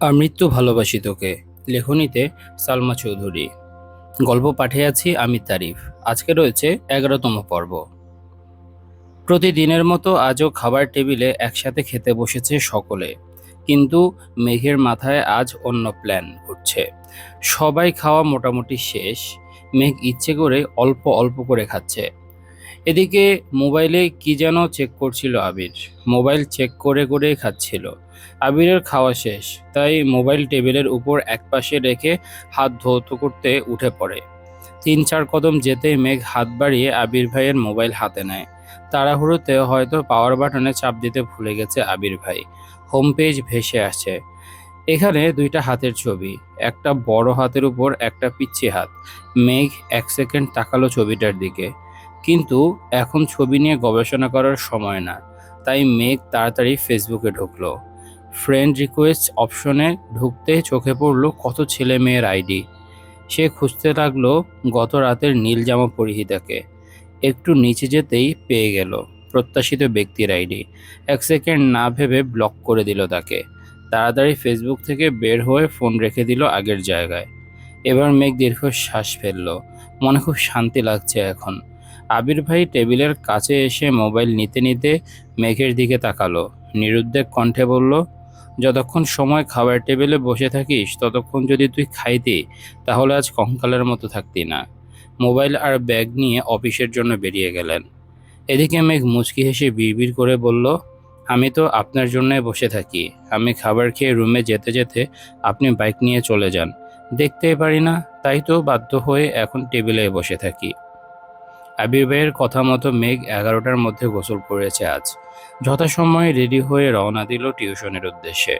আমৃত্যু ভালোবাসি তোকে, লেখনীতে সালমা চৌধুরী। গল্প পাঠে আছি আমি তারিফ। আজকে রয়েছে এগারোতম পর্ব। প্রতিদিনের মতো আজও খাবার টেবিলে একসাথে খেতে বসেছে সকলে। কিন্তু মেঘের মাথায় আজ অন্য প্ল্যান ঘুরছে সবাই খাওয়া মোটামুটি শেষ। মেঘ ইচ্ছে করে অল্প অল্প করে খাচ্ছে। এদিকে মোবাইলে কি যেন চেক করছিল আবির। মোবাইল চেক করে করে খাচ্ছিল। আবিরের খাওয়া শেষ, তাই মোবাইল টেবিলের উপর একপাশে রেখে হাত ধৌত করতে উঠে পড়ে। তিন চার কদম যেতেই মেঘ হাত বাড়িয়ে আবির ভাইয়ের মোবাইল হাতে নেয়। তাড়াহুড়োতে হয়তো পাওয়ার বাটনে চাপ দিতে ভুলে গেছে আবির ভাই। হোম পেজ ভেসে আসছে এখানে দুইটা হাতের ছবি, একটা বড় হাতের উপর একটা পিচ্ছি হাত। মেঘ এক সেকেন্ড তাকালো ছবিটার দিকে। কিন্তু এখন ছবি নিয়ে গবেষণা করার সময় না, তাই মেঘ তাড়াতাড়ি ফেসবুকে ঢুকলো। ফ্রেন্ড রিকোয়েস্ট অপশনে ঢুকতে চোখে পড়ল কত ছেলে মেয়ের আইডি সে খুঁজতে লাগল গত রাতের নীল জামা পরিহিতাকে। একটু নিচে যেতেই পেয়ে গেল প্রত্যাশিত ব্যক্তির আইডি এক সেকেন্ড না ভেবে ব্লক করে দিল তাকে। তাড়াতাড়ি ফেসবুক থেকে বের হয়ে ফোন রেখে দিল আগের জায়গায়। এবার মেঘ দীর্ঘ শ্বাস ফেলল। মনে খুব শান্তি লাগছে এখন। আবির ভাই টেবিলের কাছে এসে মোবাইল নিতে নিতে মেঘের দিকে তাকালো। নিরুদ্বেগ কণ্ঠে বলল, যতক্ষণ সময় খাবার টেবিলে বসে থাকিস, ততক্ষণ যদি তুই খাইতি, তাহলে আজ কঙ্কালের মতো থাকতি না। মোবাইল আর ব্যাগ নিয়ে অফিসের জন্য বেরিয়ে গেলেন। এদিকে মেঘ মুচকি হেসে বিড়বিড় করে বলল, আমি তো আপনার জন্যই বসে থাকি। আমি খাবার খেয়ে রুমে যেতে যেতে আপনি বাইক নিয়ে চলে যান। দেখতেই পারি না, তাই তো বাধ্য হয়ে এখন টেবিলে বসে থাকি। ভাইয়ের কথা মতো মেঘ এগারোটার মধ্যে গোসল করেছে আজ। যথাসময়ে রেডি হয়ে রওনা দিল টিউশনের উদ্দেশ্যে।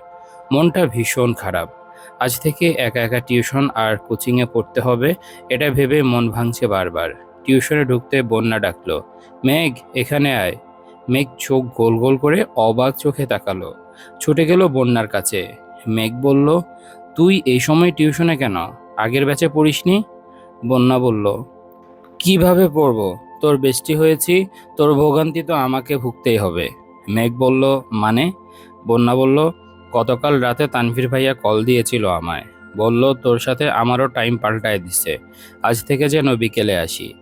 মনটা ভীষণ খারাপ। আজ থেকে একা একা টিউশন আর কোচিংয়ে পড়তে হবে, এটা ভেবে মন ভাঙছে বারবার। টিউশনে ঢুকতে বন্যা ডাকলো, মেঘ, এখানে আয়। মেঘ চোখ গোল গোল করে অবাক চোখে তাকালো। ছুটে গেল বন্যার কাছে। মেঘ বলল, তুই এই সময় টিউশনে কেন? আগের ব্যাচে পড়িসনি? বন্যা বলল কীভাবে পড়ব? তোর বেষ্টি হয়েছি, তোর ভোগান্তি তো আমাকে ভুগতেই হবে। মেঘ বলল মানে? বন্যা বলল, গতকাল রাতে তানভীর ভাইয়া কল দিয়েছিল আমায়। বলল, তোর সাথে আমারও টাইম পাল্টায় দিছে। আজ থেকে যেন বিকেলে আসি।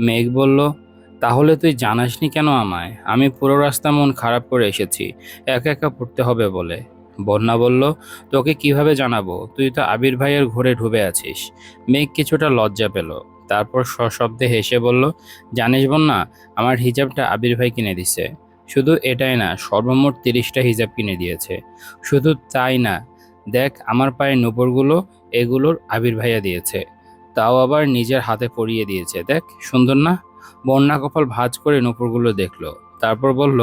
মেঘ বলল, তাহলে তুই জানাসনি কেন আমায়? আমি পুরো রাস্তা মন খারাপ করে এসেছি, একা একা পড়তে হবে বলে। বন্যা বলল, তোকে কীভাবে জানাব? তুই তো আবির ভাইয়ের ঘরে ঢুবে আছিস। মেঘ কিছুটা লজ্জা পেল। তারপর সশব্দে হেসে বলল, জানিস বন্যা, আমার হিজাবটা আবির ভাই কিনে দিছে। শুধু এটাই না, সর্বমোট তিরিশটা হিজাব কিনে দিয়েছে। শুধু তাই না, দেখ আমার পায়ে নুপুরগুলো, এগুলোর আবির ভাইয়া দিয়েছে। তাও আবার নিজের হাতে পরিয়ে দিয়েছে, দেখ, সুন্দর না? বন্যা কপাল ভাঁজ করে নুপুরগুলো দেখল। তারপর বলল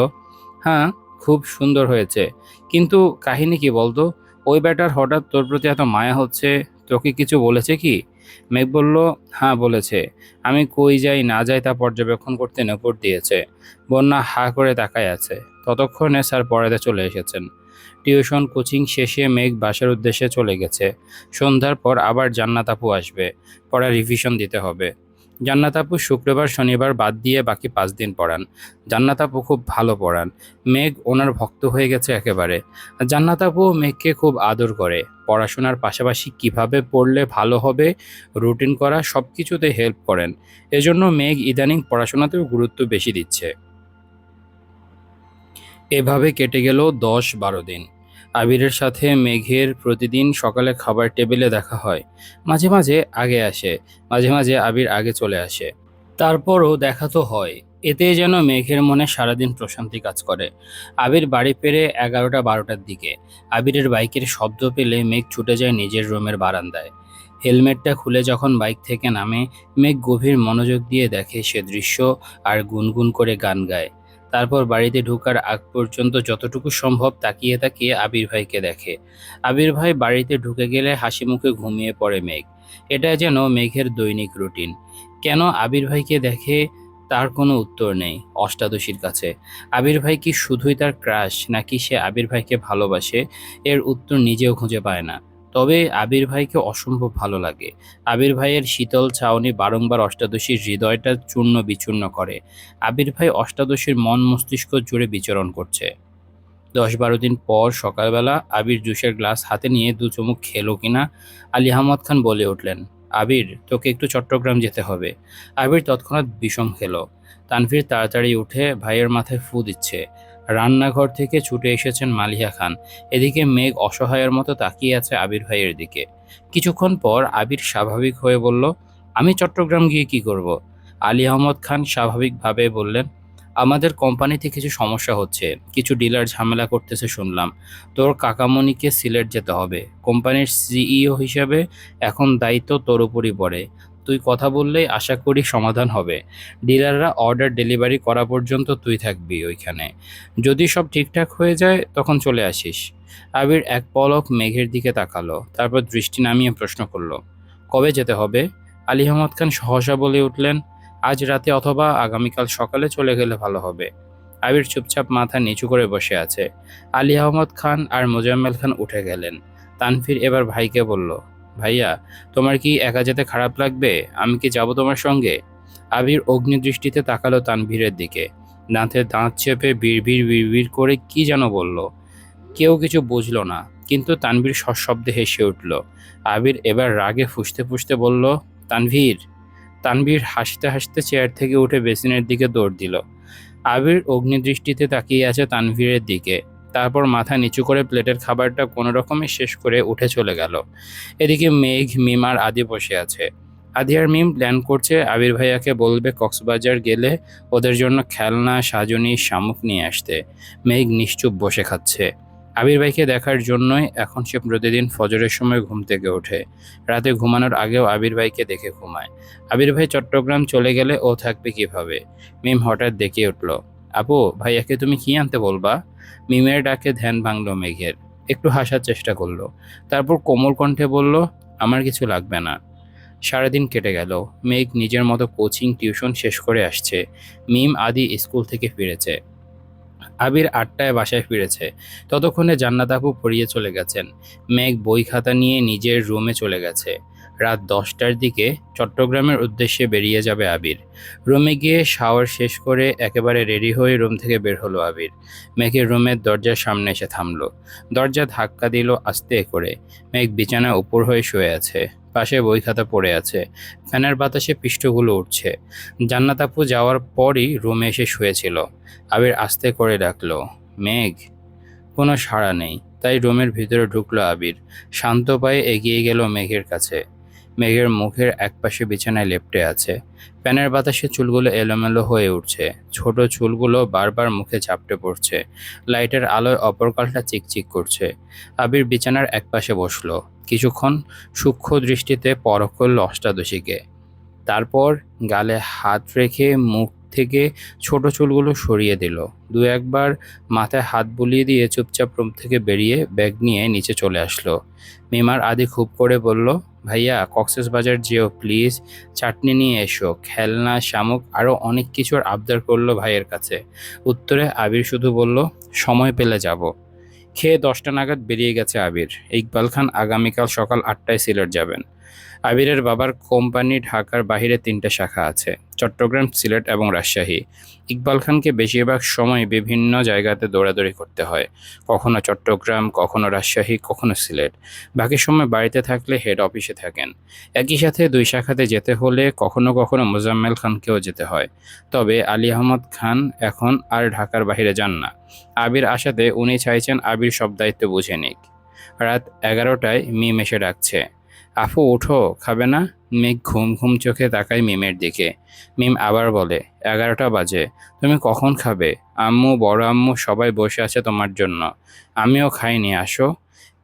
হ্যাঁ খুব সুন্দর হয়েছে। কিন্তু কাহিনী কি বলতো? ওই ব্যাটার হঠাৎ তোর প্রতি এত মায়া হচ্ছে, তোকে কিছু বলেছে কি? মেঘ বলল হ্যাঁ বলেছে। আমি কই যাই না যাই তা পর্যবেক্ষণ করতে নকর দিয়েছে। বন্যা হা করে তাকায় আছে। ততক্ষণে স্যার পড়াতে চলে এসেছেন। টিউশন কোচিং শেষে মেঘ বাসার উদ্দেশ্যে চলে গেছে। সন্ধ্যার পর আবার জান্নাত আপু আসবে। পড়া রিভিশন দিতে হবে। জান্নাত আপু শুক্রবার, শনিবার বাদ দিয়ে বাকি পাঁচ দিন পড়ান। জান্নাত আপু খুব ভালো পড়ান। মেঘ ওনার ভক্ত হয়ে গেছে একেবারে। জান্নাত আপু মেঘকে খুব আদর করে। পড়াশোনার পাশাপাশি কীভাবে পড়লে ভালো হবে, রুটিন করা সব কিছুতে হেল্প করেন। এজন্য মেঘ ইদানিং পড়াশোনাতেও গুরুত্ব বেশি দিচ্ছে। এভাবে কেটে গেল দশ বারো দিন। আবিরের সাথে মেঘের প্রতিদিন সকালে খাবার টেবিলে দেখা হয়। মাঝে মাঝে আগে আসে, মাঝে মাঝে আবির আগে চলে আসে। তারপরও দেখা তো হয়। এতে যেন মেঘের মনে সারাদিন প্রশান্তি কাজ করে। আবির বাড়ি পেরে এগারোটা বারোটার দিকে। আবিরের বাইকের শব্দ পেলে মেঘ ছুটে যায় নিজের রুমের বারান্দায়। হেলমেটটা খুলে যখন বাইক থেকে নামে, মেঘ গভীর মনোযোগ দিয়ে দেখে সে দৃশ্য আর গুনগুন করে গান গায়। তারপর বাড়িতে ঢোকার আগ পর্যন্ত যতটুকু সম্ভব তাকিয়ে তাকিয়ে আবির ভাইকে দেখে। আবির ভাই বাড়িতে ঢুকে গেলে হাসি মুখে ঘুমিয়ে পড়ে মেঘ। এটা যেন মেঘের দৈনিক রুটিন। কেন আবির ভাইকে দেখে তার কোনো উত্তর নেই অষ্টাদশীর কাছে। আবির ভাই কি শুধুই তার ক্রাশ নাকি সে আবির ভাইকে ভালোবাসে? এর উত্তর নিজেও খুঁজে পায় না। তবে আবির ভাইকে অসম্ভব ভালো লাগে। আবির ভাইয়ের শীতল ছাউনি বারংবার অষ্টাদশীর হৃদয়টা চূর্ণ বিচূর্ণ করে। আবির ভাই অষ্টাদশীর মন মস্তিষ্ক জুড়ে বিচরণ করছে। দশ বারো দিন পর সকালবেলা আবির জুসের গ্লাস হাতে নিয়ে দু চুমুক খেলো কিনা আলী আহমদ খান বলে উঠলেন, আবির, তোকে একটু চট্টগ্রাম যেতে হবে। আবির তৎক্ষণাৎ বিষম খেলো। তানভীর তাড়াতাড়ি উঠে ভাইয়ের মাথায় ফু দিচ্ছে। রান্নাঘর থেকে ছুটে এসেছেন মালিহা খান। এদিকে মেঘ অসহায়ের মতো তাকিয়ে আছে আবির ভাইয়ের দিকে। কিছুক্ষণ পর আবির স্বাভাবিক হয়ে বলল, আমি চট্টগ্রাম গিয়ে কি করব? আলী আহমদ খান স্বাভাবিকভাবে বললেন, আমাদের কোম্পানিতে কিছু সমস্যা হচ্ছে। কিছু ডিলার ঝামেলা করতেছে শুনলাম। তোর কাকামণিকে সিলেট যেতে হবে। কোম্পানির সিইও হিসেবে এখন দায়িত্ব তোর উপরই পড়ে। তুই কথা বললেই আশা করি সমাধান হবে। ডিলাররা অর্ডার ডেলিভারি করা পর্যন্ত তুই থাকবি ওইখানে। যদি সব ঠিকঠাক হয়ে যায়, তখন চলে আসিস। আবির এক পলক মেঘের দিকে তাকালো, তারপর দৃষ্টি নামিয়ে প্রশ্ন করল, কবে যেতে হবে? আলী আহমদ খান সহসা বলে উঠলেন, আজ রাতে অথবা আগামীকাল সকালে চলে গেলে ভালো হবে। আবির চুপচাপ মাথা নিচু করে বসে আছে। আলী আহমদ খান আর মোজাম্মেল খান উঠে গেলেন। তানফির এবার ভাইকে বলল ভাইয়া, তোমার কি একা যেতে খারাপ লাগবে? আমি কি যাব তোমার সঙ্গে? আবির অগ্নিদৃষ্টিতে তাকালো তানভীরের দিকে। দাঁতে দাঁত চেপে বিড়বিড় বিড়বিড় করে কি যেন বলল। কেউ কিছু বুঝলো না, কিন্তু তানভীর সশব্দে হেসে উঠল। আবির এবার রাগে ফুসতে ফুসতে বলল, তানভীর। তানভীর হাসতে হাসতে চেয়ার থেকে উঠে বেসিনের দিকে দৌড় দিল। আবির অগ্নিদৃষ্টিতে তাকিয়ে আছে তানভীরের দিকে। তারপর মাথা নিচু করে প্লেটের খাবারটা কোনো রকমে শেষ করে উঠে চলে গেল। এদিকে মেঘ মিমার আদি বসে আছে। আদি আর মিম প্ল্যান করছে আবির ভাইয়াকে বলবে কক্সবাজার গেলে ওদের জন্য খেলনা, সাজনি, শামুক নিয়ে আসতে। মেঘ নিশ্চুপ বসে খাচ্ছে। আবির ভাইকে দেখার জন্যই এখন সে প্রতিদিন ফজরের সময় ঘুম থেকে ওঠে। রাতে ঘুমানোর আগেও আবির ভাইকে দেখে ঘুমায়। আবির ভাই চট্টগ্রাম চলে গেলে ও থাকবে কীভাবে? মিম হঠাৎ দেখে উঠল। আপু ভাইয়াকে তুমি কি আনতে বলবা? মিমের ডাকে ধ্যান ভাঙলো মেঘের। একটু হাসার চেষ্টা করল। তারপর কোমল কণ্ঠে বলল, আমার কিছু লাগবে না। সারাদিন কেটে গেল। মেঘ নিজের মতো কোচিং, টিউশন শেষ করে আসছে। মিম আদি স্কুল থেকে ফিরেছে। আবির আটটায় বাসায় ফিরেছে। ততক্ষণে জান্নাত আপু পড়িয়ে চলে গেছেন। মেঘ বই খাতা নিয়ে নিজের রুমে চলে গেছে। রাত দশটার দিকে চট্টগ্রামের উদ্দেশ্যে বেরিয়ে যাবে আবির। রুমে গিয়ে শাওয়ার শেষ করে একেবারে রেডি হয়ে রুম থেকে বের হলো আবির। মেঘের রুমের দরজার সামনে এসে থামল। দরজা ধাক্কা দিল আস্তে করে। মেঘ বিছানা উপর হয়ে শুয়ে আছে। পাশে বই খাতা পড়ে আছে। ফ্যানের বাতাসে পৃষ্ঠগুলো উঠছে জান্নাত আপু যাওয়ার পরই রুমে এসে শুয়েছিল। আবির আস্তে করে ডাকলো, মেঘ, কোনো সাড়া নেই। তাই রুমের ভিতরে ঢুকলো আবির। শান্ত পায়ে এগিয়ে গেল মেঘের কাছে। মেঘের মুখের একপাশে বিছানায় লেপটে আছে। প্যানের বাতাসে চুলগুলো এলোমেলো হয়ে উঠছে। ছোট চুলগুলো বারবার মুখে ঝাপটে পড়ছে। লাইটের আলোয় অপরকালটা চিকচিক করছে। আবির বিছানার একপাশে বসল। কিছুক্ষণ সূক্ষ্ম দৃষ্টিতে পরখ করল অষ্টাদশীকে। তারপর গালে হাত রেখে মুখ থেকে ছোট চুলগুলো সরিয়ে দিল। দু একবার মাথায় হাত বুলিয়ে দিয়ে চুপচাপ রুম থেকে বেরিয়ে ব্যাগ নিয়ে নিচে চলে আসলো। মিমার আদি খুব করে বলল ভাইয়া, কক্সেস বাজার যেও, প্লিজ। চাটনি নিয়ে এসো, খেলনা, শামুক আরও অনেক কিছুর আবদার করল ভাইয়ের কাছে। উত্তরে আবির শুধু বলল, সময় পেলে যাব। খেয়ে দশটা নাগাদ বেরিয়ে গেছে আবির। ইকবাল খান আগামীকাল সকাল আটটায় সিলেট যাবেন। আবিরের বাবার কোম্পানি ঢাকার বাইরে তিনটা শাখা আছে, চট্টগ্রাম, সিলেট এবং রাজশাহী। ইকবাল খানকে বেশিরভাগ সময় বিভিন্ন জায়গাতে দৌড়াদৌড়ি করতে হয়, কখনো চট্টগ্রাম, কখনো রাজশাহী, কখনো সিলেট। বাকি সময় বাড়িতে থাকলে হেড অফিসে থাকেন। একই সাথে দুই শাখাতে যেতে হলে কখনো কখনো মোজাম্মেল খানকেও যেতে হয়। তবে আলী আহমদ খান এখন আর ঢাকার বাইরে যান না। আবির আশাতে উনি চাইছেন আবির সব দায়িত্ব বুঝে নিক। রাত এগারোটায় মিম এসে ডাকছে আফু ওঠো খাবে না? মেঘ ঘুম ঘুম চোখে তাকায় মিমের দিকে। মিম আবার বলে, এগারোটা বাজে, তুমি কখন খাবে? আম্মু, বড় আম্মু সবাই বসে আছে তোমার জন্য। আমিও খাইনি, আসো।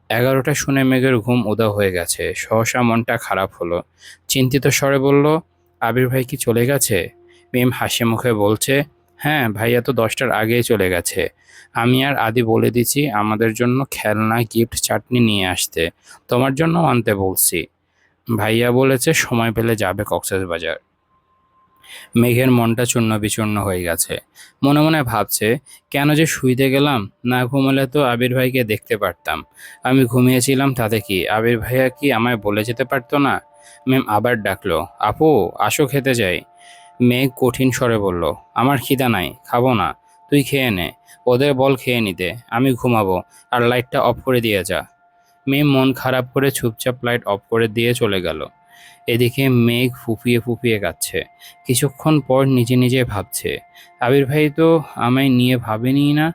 এগারোটা শুনে মেঘের ঘুম উদা হয়ে গেছে। সহসা মনটা খারাপ হলো। চিন্তিত স্বরে বলল, আবির ভাই কি চলে গেছে? মিম হাসি মুখে বলছে হ্যাঁ ভাইয়া তো দশটার আগেই চলে গেছে। আমি আর আদি বলে দিছি, আমাদের জন্য খেলনা গিফট চাটনি নিয়ে আসতে। তোমার জন্য আনতে বলছি। ভাইয়া বলেছে, সময় পেলে যাবে কক্সেস বাজার। মেঘের মনটা চূর্ণ বিচূর্ণ হয়ে গেছে। মনে মনে ভাবছে, কেন যে শুইতে গেলাম, না ঘুমালে তো আবির ভাইকে দেখতে পারতাম। আমি ঘুমিয়েছিলাম, তাতে কি? আবির ভাইয়া কি আমায় বলে যেতে পারতো না? ম্যাম আবার ডাকলো, আপু, আসো খেতে যাই। মেঘ কঠিন স্বরে বলল, আমার খিদা নাই, খাব না। তুই খেয়ে নে, ওদের বল খেয়ে নিতে, আমি ঘুমাবো, আর লাইটটা অফ করে দিয়ে যা। মেয়ে মন খারাপ করে চুপচাপ লাইট অফ করে দিয়ে চলে গেল। এদিকে মেঘ ফুপিয়ে ফুপিয়ে কাচ্ছে কিছুক্ষণ পর নিজে নিজে ভাবছে, আবির ভাই তো আমায় নিয়ে ভাবেনি না?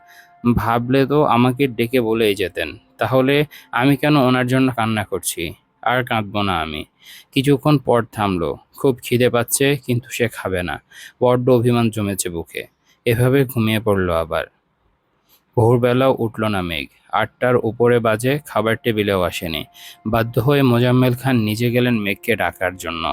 ভাবলে তো আমাকে ডেকে বলেই যেতেন। তাহলে আমি কেন ওনার জন্য কান্না করছি? আর কাঁদবো না আমি। কিছুক্ষণ পর থামলো। খুব খিদে পাচ্ছে, কিন্তু সে খাবে না। বড্ড অভিমান জমেছে বুকে। এভাবে ঘুমিয়ে পড়ল আবার। ভোরবেলাও উঠল না মেঘ। আটটার উপরে বাজে, খাবার টেবিলেও আসেনি। বাধ্য হয়ে মোজাম্মেল খান নিজে গেলেন মেঘকে ডাকার জন্য।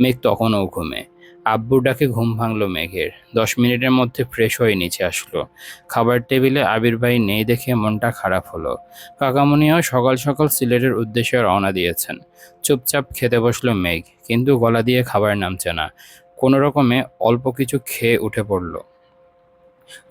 মেঘ তখনও ঘুমে। আব্বুর ডাকে ঘুম ভাঙল মেঘের। দশ মিনিটের মধ্যে ফ্রেশ হয়ে নিচে আসলো। খাবার টেবিলে আবির ভাই নেই দেখে মনটা খারাপ হলো। কাকামণিও সকাল সকাল সিলেটের উদ্দেশ্যে রওনা দিয়েছেন। চুপচাপ খেতে বসল মেঘ, কিন্তু গলা দিয়ে খাবার নামছে না। কোনো রকমে অল্প কিছু খেয়ে উঠে পড়ল।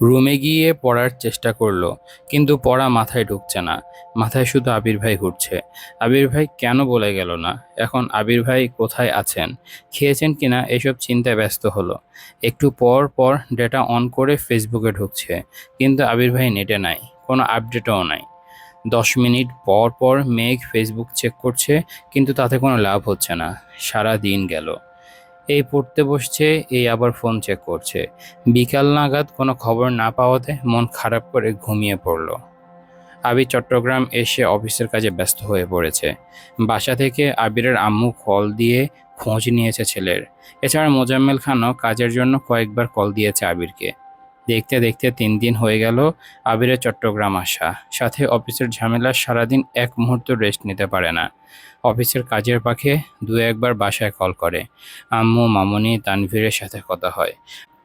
রুমে গিয়ে পড়ার চেষ্টা করল, কিন্তু পড়া মাথায় ঢুকছে না। মাথায় শুধু আবির ভাই ঘুরছে। আবির ভাই কেন বলে গেল না? এখন আবির ভাই কোথায় আছেন? খেয়েছেন কিনা এসব চিন্তায় ব্যস্ত হলো। একটু পর পর ডেটা অন করে ফেসবুকে ঢুকছে, কিন্তু আবির ভাই নেটে নাই, কোনো আপডেটও নাই। দশ মিনিট পর পর মেঘ ফেসবুক চেক করছে, কিন্তু তাতে কোনো লাভ হচ্ছে না। সারা দিন গেল। এই পড়তে বসছে, এই আবার ফোন চেক করছে। বিকাল নাগাদ কোনো খবর না পাওয়াতে মন খারাপ করে ঘুমিয়ে পড়ল। আবি চট্টগ্রাম এসে অফিসের কাজে ব্যস্ত হয়ে পড়েছে। বাসা থেকে আবিরের আম্মু কল দিয়ে খোঁজ নিয়েছে ছেলের। এছাড়া মোজাম্মেল খানও কাজের জন্য কয়েকবার কল দিয়েছে আবিরকে। দেখতে দেখতে তিন দিন হয়ে গেল আবিরের চট্টগ্রাম আসা। সাথে অফিসের ঝামেলা সারাদিন এক মুহূর্ত রেস্ট নিতে পারে না। অফিসের কাজের পাখে দু একবার বাসায় কল করে। আম্মু, মামনি, তানভীরের সাথে কথা হয়।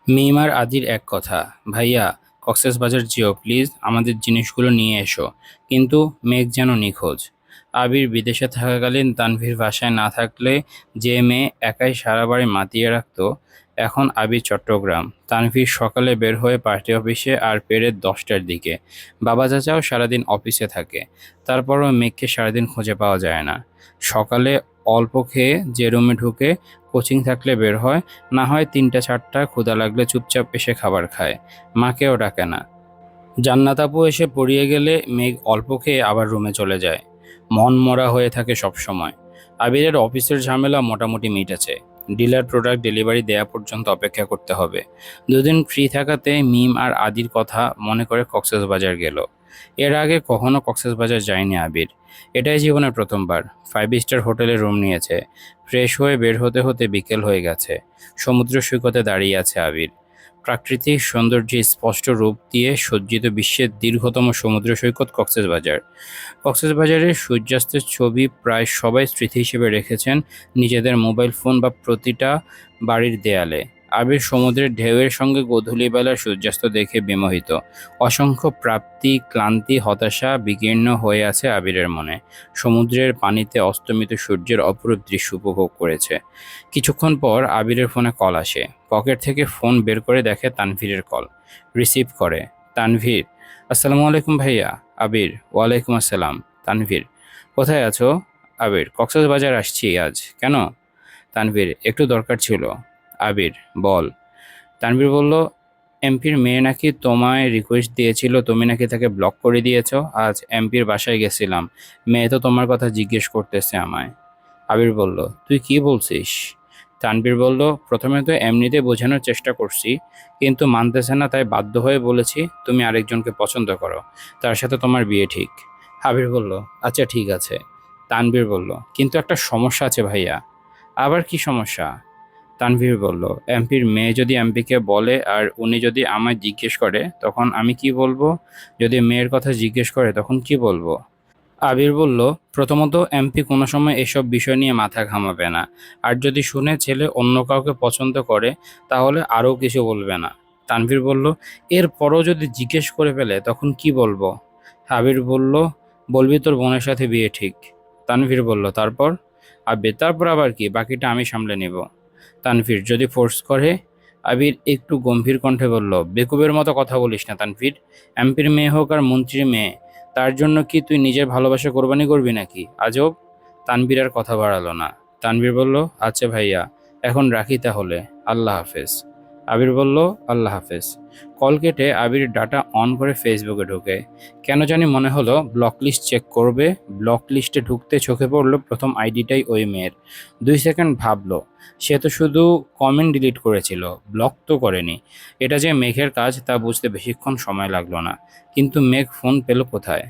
মিমার আদির এক কথা, ভাইয়া, কক্সেস বাজার যেও প্লিজ আমাদের জিনিসগুলো নিয়ে এসো। কিন্তু মেঘ যেন নিখোঁজ। আবির বিদেশে থাকাকালীন তানভীর বাসায় না থাকলে যে মেয়ে একাই সারা বাড়ি মাতিয়ে রাখতো এখন আবির চট্টগ্রাম। তানভীর সকালে বের হয়ে পার্টি অফিসে আর পেরে দশটার দিকে। বাবা চাচাও সারাদিন অফিসে থাকে। তারপরও মেঘকে সারাদিন খুঁজে পাওয়া যায় না। সকালে অল্প খেয়ে যে রুমে ঢুকে কোচিং থাকলে বের হয়, না হয় তিনটা চারটা ক্ষুদা লাগলে চুপচাপ এসে খাবার খায়। মাকেও ডাকে না। জান্নাতাপু এসে পড়িয়ে গেলে মেঘ অল্প খেয়ে আবার রুমে চলে যায়। মন মরা হয়ে থাকে সব সময় আবিরের অফিসের ঝামেলা মোটামুটি মিটেছে। ডিলার প্রোডাক্ট ডেলিভারি দেয়া পর্যন্ত অপেক্ষা করতে হবে। দুদিন ফ্রি থাকাতে মিম আর আদির কথা মনে করে কক্সেস বাজার গেল। এর আগে কখনো কক্সেস বাজার যায়নি আবির। এটাই জীবনের প্রথমবার। ফাইভ স্টার হোটেলে রুম নিয়েছে। ফ্রেশ হয়ে বের হতে হতে বিকেল হয়ে গেছে। সমুদ্র সৈকতে দাঁড়িয়ে আছে আবির। প্রাকৃতিক সৌন্দর্যে স্পষ্ট রূপ দিয়ে সজ্জিত বিশ্বের দীর্ঘতম সমুদ্র সৈকত কক্সবাজার কক্সবাজারের সূর্যাস্তের ছবি প্রায় সবাই স্মৃতি হিসেবে রেখেছেন নিজেদের মোবাইল ফোন বা প্রতিটা বাড়ির দেয়ালে। আবির সমুদ্রের ঢেউয়ের সঙ্গে গোধূলিবেলার সূর্যাস্ত দেখে বিমোহিত। অসংখ্য প্রাপ্তি, ক্লান্তি, হতাশা বিকীর্ণ হয়ে আছে আবিরের মনে। সমুদ্রের পানিতে অস্তমিত সূর্যের অপরূপ দৃশ্য উপভোগ করেছে। কিছুক্ষণ পর আবিরের ফোনে কল আসে। পকেট থেকে ফোন বের করে দেখে তানভীরের কল। রিসিভ করে, তানভীর, আসসালামু আলাইকুম ভাইয়া। আবির, ওয়ালাইকুম আসসালাম। তানভীর, কোথায় আছো? আবির, কক্সবাজার আসছি আজ। কেন? তানভীর, একটু দরকার ছিল। আবির, বল। তানভীর বলল, এমপির মেয়ে নাকি তোমায় রিকোয়েস্ট দিয়েছিল, তুমি নাকি তাকে ব্লক করে দিয়েছ? আজ এমপির বাসায় গেছিলাম, মেয়ে তো তোমার কথা জিজ্ঞেস করতেছে আমায়। আবির বলল, তুই কি বলছিস? তানবীর বলল, প্রথমে তো এমনিতে বোঝানোর চেষ্টা করছি, কিন্তু মানতেছে না, তাই বাধ্য হয়ে বলেছি, তুমি আরেকজনকে পছন্দ করো, তার সাথে তোমার বিয়ে ঠিক। আবির বলল আচ্ছা ঠিক আছে। তানবীর বলল, কিন্তু একটা সমস্যা আছে ভাইয়া। আবার কি সমস্যা? তানভীর বলল, এমপির মেয়ে যদি এমপিকে বলে আর উনি যদি আমায় জিজ্ঞেস করে, তখন আমি কি বলব? যদি মেয়ের কথা জিজ্ঞেস করে, তখন কি বলব? আবির বলল, প্রথমত, এমপি কোনো সময় এসব বিষয় নিয়ে মাথা ঘামাবে না। আর যদি শুনে ছেলে অন্য কাউকে পছন্দ করে, তাহলে আরও কিছু বলবে না। তানভীর বলল, এরপরও যদি জিজ্ঞেস করে ফেলে, তখন কি বলব? আবির বলল, বলবি তোর বোনের সাথে বিয়ে ঠিক। তানভীর বলল, তারপর? আবির তারপর আবার কি? বাকিটা আমি সামলে নেব। তানভীর। যদি ফোর্স করে, আবির একটু গম্ভীর কণ্ঠে বলল, বেকুবের মতো কথা বলিস না তানভীর। এমপির মেয়ে হোক আর মন্ত্রীর মেয়ে, তার জন্য কি তুই নিজের ভালোবাসা কোরবানি করবি নাকি? আজব। তানভীর আর কথা বাড়ালো না। তানভীর বলল আচ্ছা ভাইয়া, এখন রাখি তাহলে। আল্লাহ হাফেজ। আবির বলল, আল্লাহ হাফেজ। কল কেটে আবির ডাটা অন করে ফেসবুকে ঢুকে। কেন জানি মনে হলো, ব্লক লিস্ট চেক করবে। ব্লক লিস্টে ঢুকতে চোখে পড়ল প্রথম আইডিটাই ওই মেয়ের। দুই সেকেন্ড ভাবলো, সে তো শুধু কমেন্ট ডিলিট করেছিল, ব্লক তো করেনি। এটা যে মেঘের কাজ তা বুঝতে বেশিক্ষণ সময় লাগল না। কিন্তু মেঘ ফোন পেল কোথায়?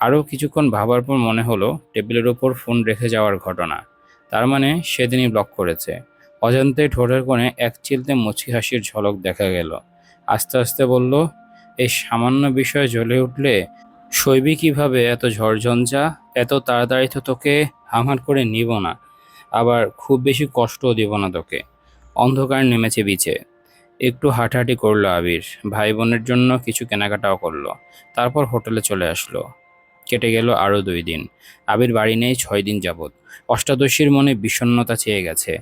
আরও কিছুক্ষণ ভাবার পর মনে হলো, টেবিলের ওপর ফোন রেখে যাওয়ার ঘটনা। তার মানে সেদিনই ব্লক করেছে। অজান্তে ঠোঁটের কোণে এক চিলতে মুচকি হাসির ঝলক দেখা গেল। আস্তে আস্তে বলল, এই সামান্য বিষয়ে জ্বলে উঠলে শৈবী কীভাবে? এত ঝড়ঝঞ্ঝা, এত তাড়াতাড়ি তো তোকে হামার করে নিব না, আবার খুব বেশি কষ্টও দিব না তোকে। অন্ধকার নেমেছে বিচে। একটু হাঁটাহাঁটি করল আবির ভাই বোনের জন্য কিছু কেনাকাটাও করল, তারপর হোটেলে চলে আসলো। কেটে গেল আরও দুই দিন। আবির বাড়ি নেই ছয় দিন যাবৎ। অষ্টাদশীর মনে বিষণ্ণতা চেয়ে গেছে।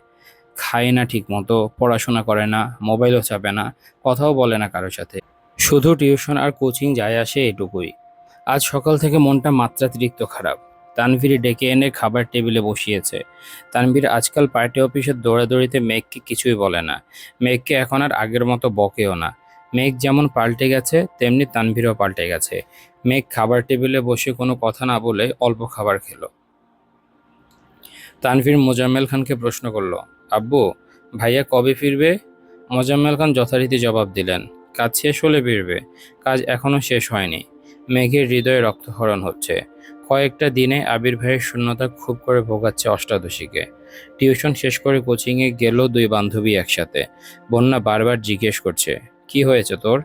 খায় না ঠিক মতো পড়াশোনা করে না, মোবাইলও চাপে না, কথাও বলে না কারোর সাথে। শুধু টিউশন আর কোচিং যায় আসে এটুকুই। আজ সকাল থেকে মনটা মাত্রাতিরিক্ত খারাপ। তানভীর ডেকে এনে খাবার টেবিলে বসিয়েছে। তানভীর আজকাল পার্টি অফিসের দৌড়াদৌড়িতে মেঘকে কিছুই বলে না। মেঘকে এখন আর আগের মতো বকেও না। মেঘ যেমন পাল্টে গেছে, তেমনি তানভীরও পাল্টে গেছে। মেঘ খাবার টেবিলে বসে কোনো কথা না বলে অল্প খাবার খেলো। তানভীর মোজাম্মেল খানকে প্রশ্ন করল আব্বু, ভাইয়া কবে ফিরবে? মোজাম্মেল খান যথারীতি জবাব দিলেন, কাজ শেষ হলে ফিরবে, কাজ এখনও শেষ হয়নি। মেঘের হৃদয়ে রক্তহরণ হচ্ছে। কয়েকটা দিনে আবির ভাইয়ের শূন্যতা খুব করে ভোগাচ্ছে অষ্টাদশীকে। টিউশন শেষ করে কোচিংয়ে গেল দুই বান্ধবী একসাথে। বন্যা বারবার জিজ্ঞেস করছে, কি হয়েছে তোর?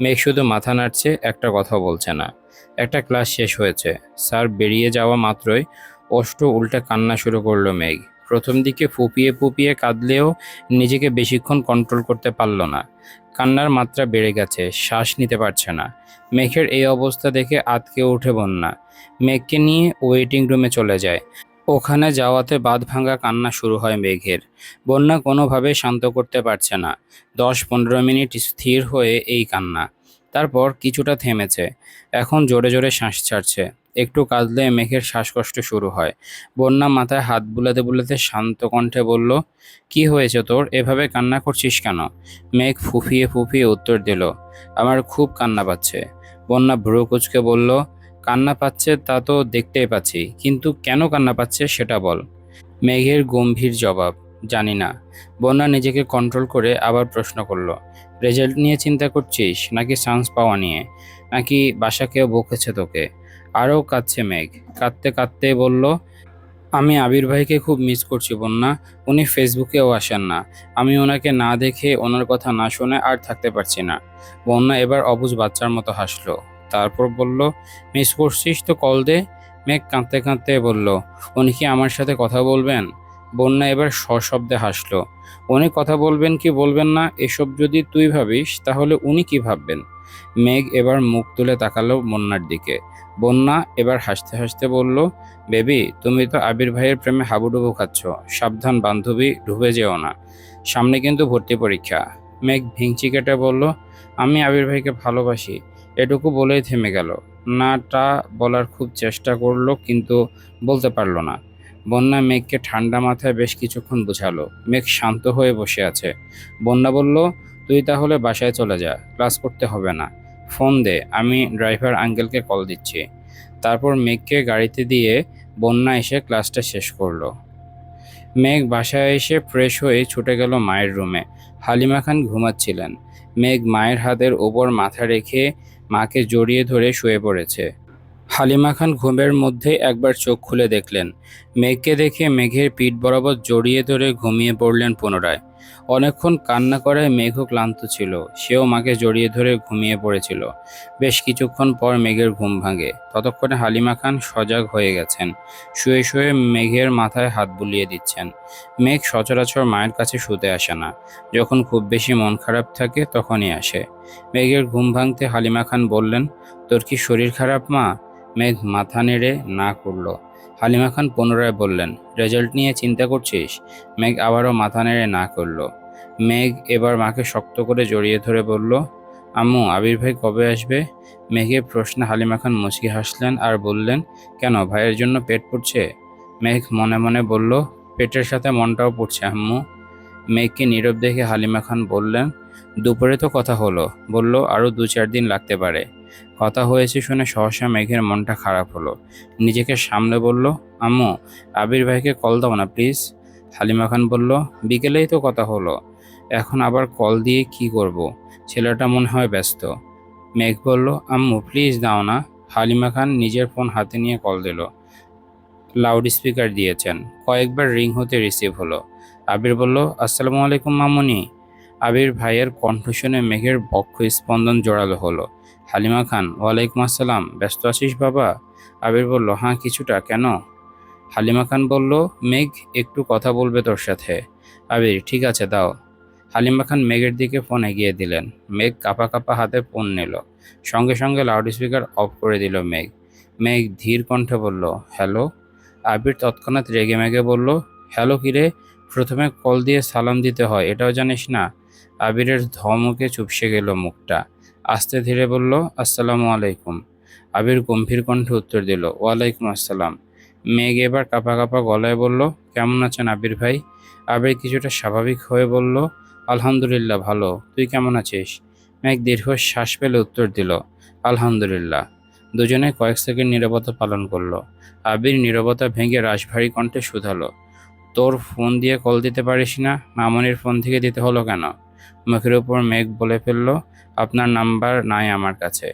মেঘ শুধু মাথা নাড়ছে, একটা কথা বলছে না। একটা ক্লাস শেষ হয়েছে। স্যার বেরিয়ে যাওয়া মাত্রই অষ্ট উল্টে কান্না শুরু করল মেঘ। প্রথম দিকে ফুপিয়ে ফুপিয়ে কাঁদলেও নিজেকে বেশিক্ষণ কন্ট্রোল করতে পারল না। কান্নার মাত্রা বেড়ে গেছে, শ্বাস নিতে পারছে না। মেঘের এই অবস্থা দেখে আতকে উঠে বন্যা। মেঘকে নিয়ে ওয়েটিং রুমে চলে যায়। ওখানে যাওয়াতে বাঁধ ভাঙা কান্না শুরু হয় মেঘের। বন্যা কোনোভাবে শান্ত করতে পারছে না। দশ পনেরো মিনিট স্থির হয়ে এই কান্না। তারপর কিছুটা থেমেছে। এখন জোরে জোরে শ্বাস ছাড়ছে। একটু কাঁদলে মেঘের শ্বাসকষ্ট শুরু হয়। বন্যা মাথায় হাত বুলাতে বুলাতে শান্ত কণ্ঠে বলল, কি হয়েছে তোর? এভাবে কান্না করছিস কেন? মেঘ ফুফিয়ে ফুফিয়ে উত্তর দিল, আমার খুব কান্না পাচ্ছে। বন্যা ভ্রু কুচকে বলল, কান্না পাচ্ছে তা তো দেখতেই পাচ্ছি, কিন্তু কেন কান্না পাচ্ছে সেটা বল। মেঘের গম্ভীর জবাব, জানি না। বন্যা নিজেকে কন্ট্রোল করে আবার প্রশ্ন করল রেজাল্ট নিয়ে চিন্তা করছিস? নাকি চান্স পাওয়া নিয়ে? নাকি বাসা কেউ বকেছে তোকে? আরও কাঁদছে মেঘ। কাঁদতে কাঁদতে বলল, আমি আবির ভাইকে খুব মিস করছি বন্যা। উনি ফেসবুকেও আসেন না। আমি ওনাকে না দেখে ওনার কথা না শুনে আর থাকতে পারছি না। বন্যা এবার অবুজ বাচ্চার মতো হাসলো। তারপর বলল মিস করছিস তো কল দে। মেঘ কাঁদতে কাঁদতে বলল, উনি কি আমার সাথে কথা বলবেন? বন্যা এবার সশব্দে হাসলো, উনি কথা বলবেন কি বলবেন না? এসব যদি তুই ভাবিস, তাহলে উনি কি ভাববেন? মেঘ এবার মুখ তুলে তাকালো বন্যার দিকে। বন্যা এবার হাসতে হাসতে বলল, বেবি, তুমি তো আবির ভাইয়ের প্রেমে হাবুডুবু খাচ্ছ। সাবধান, বান্ধবী, ডুবে যেও না। সামনে কিন্তু ভর্তি পরীক্ষা। মেঘ ভিংচি কেটে বলল, আমি আবির ভাইকে ভালোবাসি। এটুকু বলেই থেমে গেল। নাটা বলার খুব চেষ্টা করল কিন্তু বলতে পারল না। বন্যা মেঘকে ঠান্ডা মাথায় বেশ কিছুক্ষণ বোঝালো। মেঘ শান্ত হয়ে বসে আছে। বন্যা বলল তুই তাহলে বাসায় চলে যা, ক্লাস করতে হবে না। ফোন দে, আমি ড্রাইভার আঙ্কেলকে কল দিচ্ছি। তারপর মেঘকে গাড়িতে দিয়ে বন্যা এসে ক্লাসটা শেষ করল। মেঘ বাসায় এসে ফ্রেশ হয়ে ছুটে গেল মায়ের রুমে। হালিমা খান ঘুমাচ্ছিলেন। মেঘ মায়ের হাতের ওপর মাথা রেখে মাকে জড়িয়ে ধরে শুয়ে পড়েছে। হালিমা খান ঘুমের মধ্যে একবার চোখ খুলে দেখলেন। মেঘকে দেখে মেঘের পিঠ বরাবর জড়িয়ে ধরে ঘুমিয়ে পড়লেন পুনরায়। অনেকক্ষণ কান্না করে মেঘও ক্লান্ত ছিল। সেও মাকে জড়িয়ে ধরে ঘুমিয়ে পড়েছিল। বেশ কিছুক্ষণ পর মেঘের ঘুম ভাঙে। ততক্ষণে হালিমা খান সজাগ হয়ে গেছেন। শুয়ে শুয়ে মেঘের মাথায় হাত বুলিয়ে দিচ্ছেন। মেঘ সচরাচর মায়ের কাছে শুতে আসে না। যখন খুব বেশি মন খারাপ থাকে তখনই আসে। মেঘের ঘুম ভাঙতে হালিমা খান বললেন, তোর কি শরীর খারাপ মা? মেঘ মাথা নেড়ে না করল। হালিমা খান পুনরায় বললেন, রেজাল্ট নিয়ে চিন্তা করছিস? মেঘ আবারও মাথা নেড়ে না করল। মেঘ এবার মাকে শক্ত করে জড়িয়ে ধরে বলল, আম্মু, আবির ভাই কবে আসবে? মেঘের প্রশ্নে হালিমা খান মুচকি হাসলেন আর বললেন, কেন, ভাইয়ের জন্য পেট পড়ছে? মেঘ মনে মনে বলল, পেটের সাথে মনটাও পড়ছে, আম্মু। মেঘকে নীরব দেখে হালিমা খান বললেন, দুপুরে তো কথা হলো। বলল আরও দু চার দিন লাগতে পারে। কথা হয়েছে শুনে সহসা মেঘের মনটা খারাপ হলো। নিজেকে সামনে বলল, আম্মু, আবির ভাইকে কল দাও না, প্লিজ। হালিমা খান বলল, বিকেলেই তো কথা হলো। এখন আবার কল দিয়ে কি করব? ছেলেটা মনে হয় ব্যস্ত। মেঘ বলল, আম্মু, প্লিজ দাও না। হালিমা খান নিজের ফোন হাতে নিয়ে কল দিল। লাউড স্পিকার দিয়েছেন। কয়েকবার রিং হতে রিসিভ হলো। আবির বলল, আসসালামু আলাইকুম মামুনি। আবির ভাইয়ের কণ্ঠ শুনে মেঘের বক্ষ স্পন্দন জোরালো হলো। হালিমা খান, ওয়ালাইকুম আসসালাম, ব্যস্ত আছিস বাবা? আবির বলল হ্যাঁ কিছুটা, কেন? হালিমা খান বলল, মেঘ, একটু কথা বলবে তোর সাথে। আবির, ঠিক আছে, দাও। হালিমা খান মেঘের দিকে ফোন এগিয়ে দিলেন। মেঘ কাপা কাপা হাতে ফোন নিল। সঙ্গে সঙ্গে লাউড স্পিকার অফ করে দিল মেঘ। মেঘ ধীর কণ্ঠে বলল, হ্যালো? আবির তৎক্ষণাৎ রেগে মেগে বলল, হ্যালো, কিরে? প্রথমে কল দিয়ে সালাম দিতে হয়, এটাও জানিস না? আবিরের ধমকে চুপসে গেল মুখটা। আস্তে ধীরে বলল, আসসালামু আলাইকুম। আবির গম্ভীর কণ্ঠে উত্তর দিল, ওয়ালাইকুম আসসালাম। মেঘ এবার কাপা কাপা গলায় বলল, কেমন আছেন আবির ভাই? আবির কিছুটা স্বাভাবিক হয়ে বলল, আলহামদুলিল্লাহ ভালো। তুই কেমন আছিস? মেঘ দীর্ঘ শ্বাস পেলে উত্তর দিল, আলহামদুলিল্লাহ। দুজনে কয়েক সেকেন্ড নীরবতা পালন করল। আবির নীরবতা ভেঙে রাশভারী কণ্ঠে শুধালো তোর ফোন দিয়ে কল দিতে পারিস না? মামনির ফোন থেকে দিতে হলো কেন? মুখের উপর মেঘ বলে ফেলল, আপনার নাম্বার নাই আমার কাছে।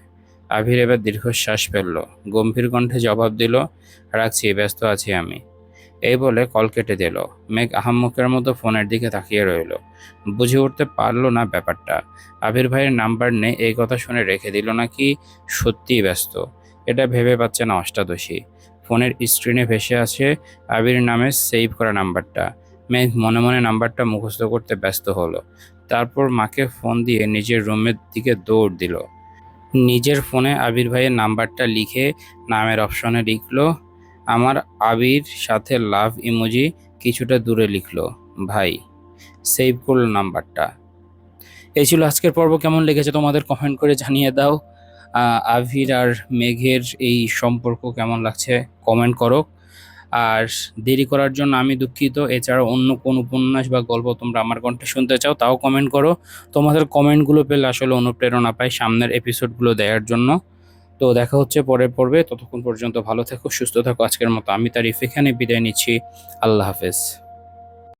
আবির এবার দীর্ঘশ্বাস ফেলল, গম্ভীর কণ্ঠে জবাব দিল, রাখছি, ব্যস্ত আছি আমি। এই বলে কল কেটে দিল। মেঘ আহাম্মকের মতো ফোনের দিকে তাকিয়ে রইল। বুঝে উঠতে পারল না ব্যাপারটা। আবির ভাইয়ের নাম্বার নেই, এই কথা শুনে রেখে দিল নাকি সত্যিই ব্যস্ত। এটা ভেবে পাচ্ছে না অষ্টাদশী। ফোনের স্ক্রিনে ভেসে আছে আবির নামে সেভ করা নাম্বারটা। মেঘ মনে মনে নাম্বারটা মুখস্থ করতে ব্যস্ত হলো। তারপর মাকে ফোন দিয়ে নিজের রুমের দিকে দৌড় দিল। নিজের ফোনে আবির ভাইয়ের নাম্বারটা লিখে নামের অপশনে লিখলো, আমার আবির সাথে লাভ ইমোজি কিছুটা দূরে লিখলো, ভাই। সেভ করল নাম্বারটা। এই ছিল আজকের পর্ব। কেমন লেগেছে তোমাদের কমেন্ট করে জানিয়ে দাও। আবির আর মেঘের এই সম্পর্ক কেমন লাগছে? কমেন্ট করো। আর দেরি করার জন্য আমি দুঃখিত। এছাড়া অন্য কোন উপন্যাস বা গল্প তোমরা আমার কণ্ঠে শুনতে চাও, তাও কমেন্ট করো। তোমাদের কমেন্টগুলো পেলে আসলে অনুপ্রেরণা পাই সামনের এপিসোডগুলো দেওয়ার জন্য। তো দেখা হচ্ছে পরের পর্বে। ততক্ষণ পর্যন্ত ভালো থেকো, সুস্থ থাকো। আজকের মতো আমি তার এখানে বিদায় নিচ্ছি। আল্লাহ হাফেজ।